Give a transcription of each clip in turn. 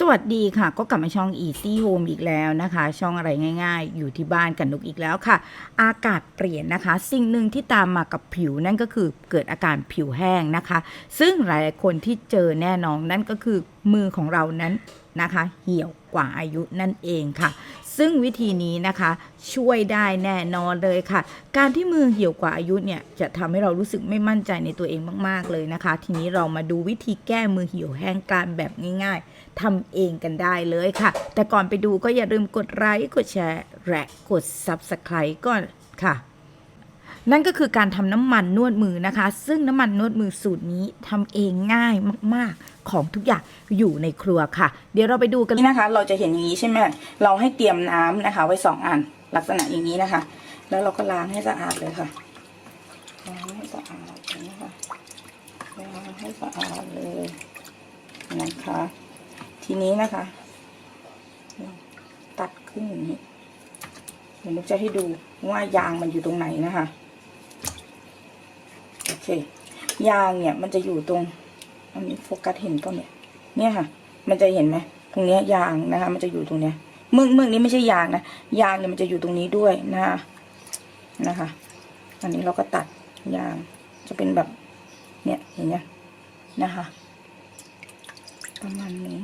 สวัสดีค่ะก็กลับมาช่อง Easy Home อีกแล้วนะคะ ช่องอะไรง่าย ๆ อยู่ที่บ้านกันนุกอีกแล้วค่ะ อากาศเปลี่ยนนะคะ สิ่งหนึ่งที่ตามมากับผิวนั่นก็คือเกิดอาการผิวแห้งนะคะ ซึ่งหลายๆคนที่เจอแน่นอนนั่นก็คือมือของเรานั้น นะคะ เหี่ยวกว่าอายุนั่นเองค่ะ ซึ่งวิธีนี้นะคะช่วยได้แน่นอนเลยค่ะ การที่มือเหี่ยวกว่าอายุเนี่ยจะทำให้เรารู้สึกไม่มั่นใจในตัวเองมาก ๆเลยนะคะ ทีนี้เรามาดูวิธีแก้มือเหี่ยวแห้งกรานแบบง่ายๆทำเองกันได้เลยค่ะ แต่ก่อนไปดูก็อย่าลืมกดไลค์กดแชร์และกด Subscribe ก่อนค่ะนั่นก็คือการทำน้ำมันนวดมือนะคะ ซึ่งน้ำมันนวดมือสูตรนี้ทำเองง่ายมาก ๆ ของทุกอย่างอยู่ในครัวค่ะ เดี๋ยวเราไปดูกันนี่นะคะ เราจะเห็นอย่างนี้ใช่ไหมเราให้เตรียมน้ำนะคะ ไว้สองอันลักษณะอย่างนี้นะคะ แล้วเราก็ล้างให้สะอาดเลยค่ะล้างให้สะอาดนี้ค่ะล้างให้สะอาดเลยนะคะ ทีนี้นะคะ ตัดขึ้นอย่างนี้เดี๋ยวนุกจะให้ดูว่ายางมันอยู่ตรงไหนนะคะโอเคยางเนี่ยมันจะอยู่ตรง อันนี้โฟกัสเห็นป่ะเนี่ยเนี่ยค่ะ มันจะเห็นไหมตรงเนี้ยยางนะคะ มันจะอยู่ตรงเนี้ยเมืองเมืองนี้ไม่ใช่ยางนะยางเนี่ยมันจะอยู่ตรงนี้ด้วยนะคะนะคะ อันนี้เราก็ตัดยางจะเป็นแบบ เนี่ยอย่างเงี้ยนะคะ ประมาณนี้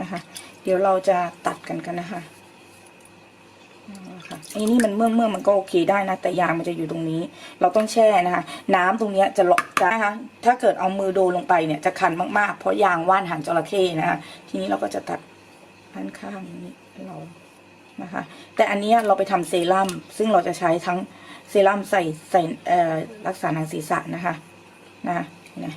นะคะ เดี๋ยวเราจะตัดกันกันนะคะ นะคะไอ้นี่มันเมื่อเมื่อมันก็โอเคได้นะ แต่ยางมันจะอยู่ตรงนี้ เราต้องแช่นะคะ น้ำตรงเนี้ยจะหลอกนะคะ ถ้าเกิดเอามือโดนลงไปเนี่ยจะคันมากๆ เพราะยางว่านหางจระเข้นะคะ ทีนี้เราก็จะตัดด้านข้างนี้เรานะคะ แต่อันนี้เราไปทำเซรั่มซึ่งเราจะใช้ทั้งเซรั่มใส่ใส่เอ่อรักษาหนังศีรษะนะคะนะคะนะ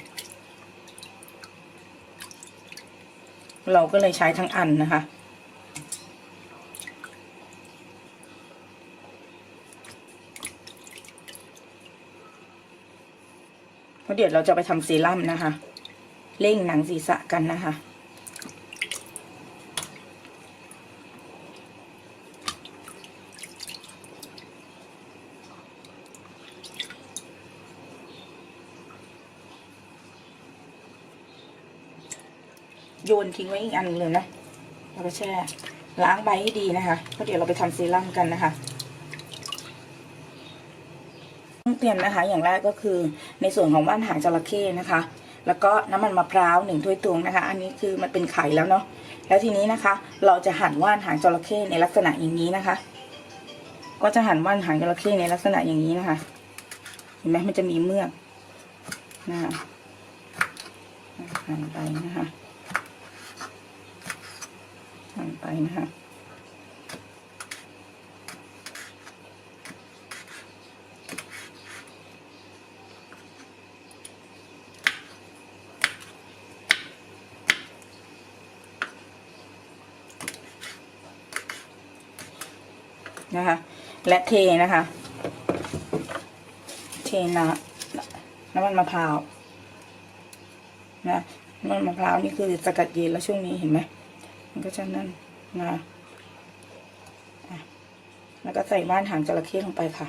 เราก็เลยใช้ทั้งอันนะคะ เพราะเดี๋ยวเราจะไปทำเซรั่มนะคะ เร่งหนังศีรษะกันนะคะโยนทิ้งไว้อีกอันหนึ่งนะ แล้วก็แช่ ล้างใบให้ดีนะคะเพราะเดี๋ยวเราไปทำเซรั่มกันนะคะ ต้องเตรียมนะคะ อย่างแรกก็คือในส่วนของว่านหางจระเข้นะคะ แล้วก็น้ำมันมะพร้าวหนึ่งถ้วยตวงนะคะ อันนี้คือมันเป็นไข่แล้วเนาะแล้วทีนี้นะคะ เราจะหั่นว่านหางจระเข้ในลักษณะอย่างนี้นะคะ ก็จะหั่นว่านหางจระเข้ในลักษณะอย่างนี้นะคะ เห็นไหมมันจะมีเมือกนะคะหั่นไปนะคะหั่นไปนะคะ นะคะ และเทนะคะ เทน้ำน้ำมันมะพร้าวนะน้ำมันมะพร้าวนี่คือสกัดเย็นแล้วช่วงนี้เห็นไหมมันก็จะนั่นนะอะแล้วก็ใส่ว่านหางจระเข้ลงไปค่ะ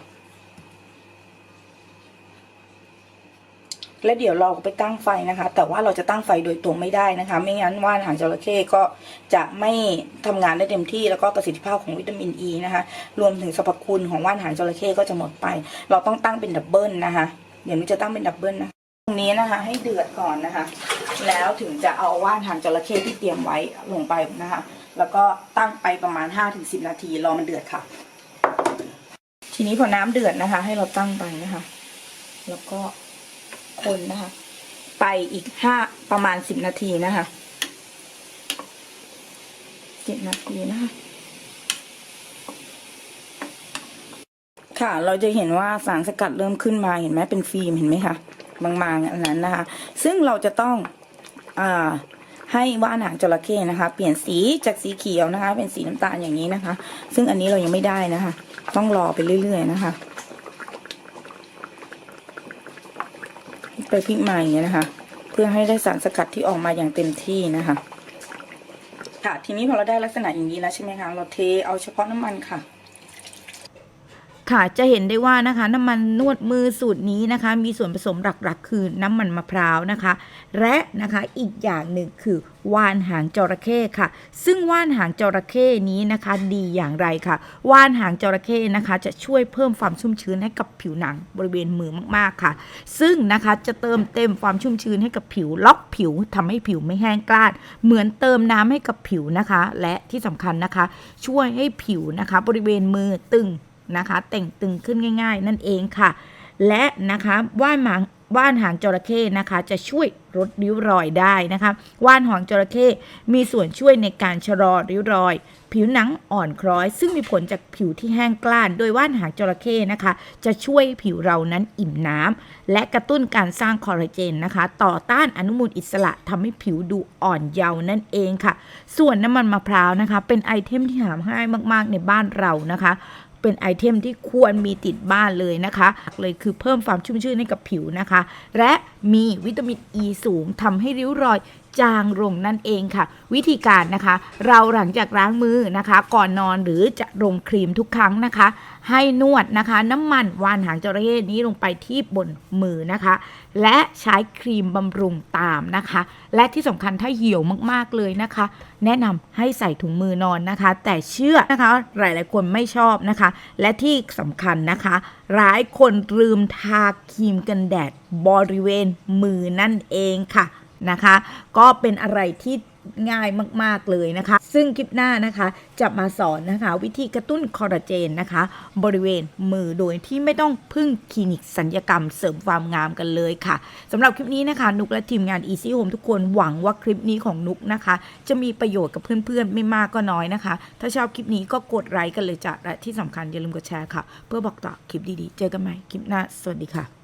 และเดี๋ยวเราไปตั้งไฟนะคะ แต่ว่าเราจะตั้งไฟโดยตรงไม่ได้นะคะ ไม่งั้นว่านหางจระเข้ก็จะไม่ทำงานได้เต็มที่แล้วก็ประสิทธิภาพของวิตามินอ e ีนะคะ รวมถึงสรรพคุณของว่านหางจระเข้ก็จะหมดไป เราต้องตั้งเป็นดับเบิลนะคะ เดี๋ยวนี้จะตั้งเป็นดับเบิลนะตรงนี้นะคะ ให้เดือดก่อนนะคะ แล้วถึงจะเอาว่านหางจระเข้ที่เตรียมไว้ลงไปนะคะ แล้วก็ตั้งไปประมาณ 5-10 นาทีรอมันเดือดค่ะ ทีนี้พอน้ำเดือดนะคะ ให้เราตั้งไปนะคะ แล้วก็ คนนะคะ ไปอีกห้าประมาณสิบนาทีนะคะสิบนาทีนะคะ ค่ะเราจะเห็นว่าสารสกัดเริ่มขึ้นมาเห็นไหมเป็นฟิล์มเห็นไหมคะบางๆอันนั้นนะคะ ซึ่งเราจะต้องอ่าให้ว่านหางจระเข้นะคะ เปลี่ยนสีจากสีเขียวนะคะ เป็นสีน้ำตาลอย่างนี้นะคะ ซึ่งอันนี้เรายังไม่ได้นะคะ ต้องรอไปเรื่อย ๆ นะคะ ไปพลิกมาอย่างเงี้ยนะคะ เพื่อให้ได้สารสกัดที่ออกมาอย่างเต็มที่นะคะ ค่ะ ทีนี้พอเราได้ลักษณะอย่างนี้แล้วใช่ไหมคะ เราเทเอาเฉพาะน้ำมันค่ะ ค่ะจะเห็นได้ว่านะคะน้ำมันนวดมือสูตรนี้นะคะ มีส่วนผสมหลักๆ คือน้ำมันมะพร้าวนะคะ และนะคะอีกอย่างหนึ่งคือว่านหางจระเข้ค่ะ ซึ่งว่านหางจระเข้นี้นะคะดีอย่างไรค่ะ ว่านหางจระเข้นะคะ จะช่วยเพิ่มความชุ่มชื้นให้กับผิวหนังบริเวณมือมากๆค่ะ ซึ่งนะคะจะเติมเต็มความชุ่มชื้นให้กับผิวล็อกผิวทำให้ผิวไม่แห้งกร้าน เหมือนเติมน้ำให้กับผิวนะคะ และที่สำคัญนะคะ ช่วยให้ผิวนะคะ บริเวณมือตึง นะคะเต่งตึงขึ้นง่าย ๆ นั่นเองค่ะ และนะคะว่านหางว่านหางจระเข้นะคะ จะช่วยลดริ้วรอยได้นะคะ ว่านหางจระเข้มีส่วนช่วยในการชะลอริ้วรอย ผิวหนังอ่อนคล้อย ซึ่งมีผลจากผิวที่แห้งกล้าน โดยว่านหางจระเข้นะคะ จะช่วยผิวเรานั้นอิ่มน้ำและกระตุ้นการสร้างคอลลาเจนนะคะ ต่อต้านอนุมูลอิสระทำให้ผิวดูอ่อนเยาว์นั่นเองค่ะ ส่วนน้ำมันมะพร้าวนะคะ เป็นไอเทมที่หาง่ายมากๆในบ้านเรานะคะ เป็นไอเทมที่ควรมีติดบ้านเลยนะคะเลยคือเพิ่มความชุ่มชื่นให้กับผิวนะคะ และมีวิตามินอ e ีสูงทำให้ริ้วรอย จางลงนั่นเองค่ะ วิธีการนะคะ เราหลังจากล้างมือนะคะ ก่อนนอนหรือจะลงครีมทุกครั้งนะคะ ให้นวดนะคะ น้ำมันวานหางจระเข้นี้ลงไปที่บนมือนะคะ และใช้ครีมบำรุงตามนะคะ และที่สำคัญถ้าเหี่ยวมากๆเลยนะคะ แนะนำให้ใส่ถุงมือนอนนะคะ แต่เชื่อนะคะ หลายๆคนไม่ชอบนะคะ และที่สำคัญนะคะหลายคนลืมทาครีมกันแดดบริเวณมือนั่นเองค่ะ นะคะ ก็เป็นอะไรที่ง่ายมาก ๆ เลยนะคะ ซึ่งคลิปหน้านะคะ จะมาสอนนะคะ วิธีกระตุ้นคอลลาเจนนะคะ บริเวณมือโดยที่ไม่ต้องพึ่งคลินิกสัญญกรรมเสริมความงามกันเลยค่ะสำหรับคลิปนี้นะคะ นุกและทีมงาน Easy Home ทุกคนหวังว่าคลิปนี้ของนุกนะคะ จะมีประโยชน์กับเพื่อน ๆ ไม่มากก็น้อยนะคะ ถ้าชอบคลิปนี้ก็กดไลค์กันเลยจ้ะและที่สำคัญอย่าลืมกดแชร์ค่ะ เพื่อบอกต่อคลิปดีๆ เจอกันใหม่คลิปหน้าสวัสดีค่ะ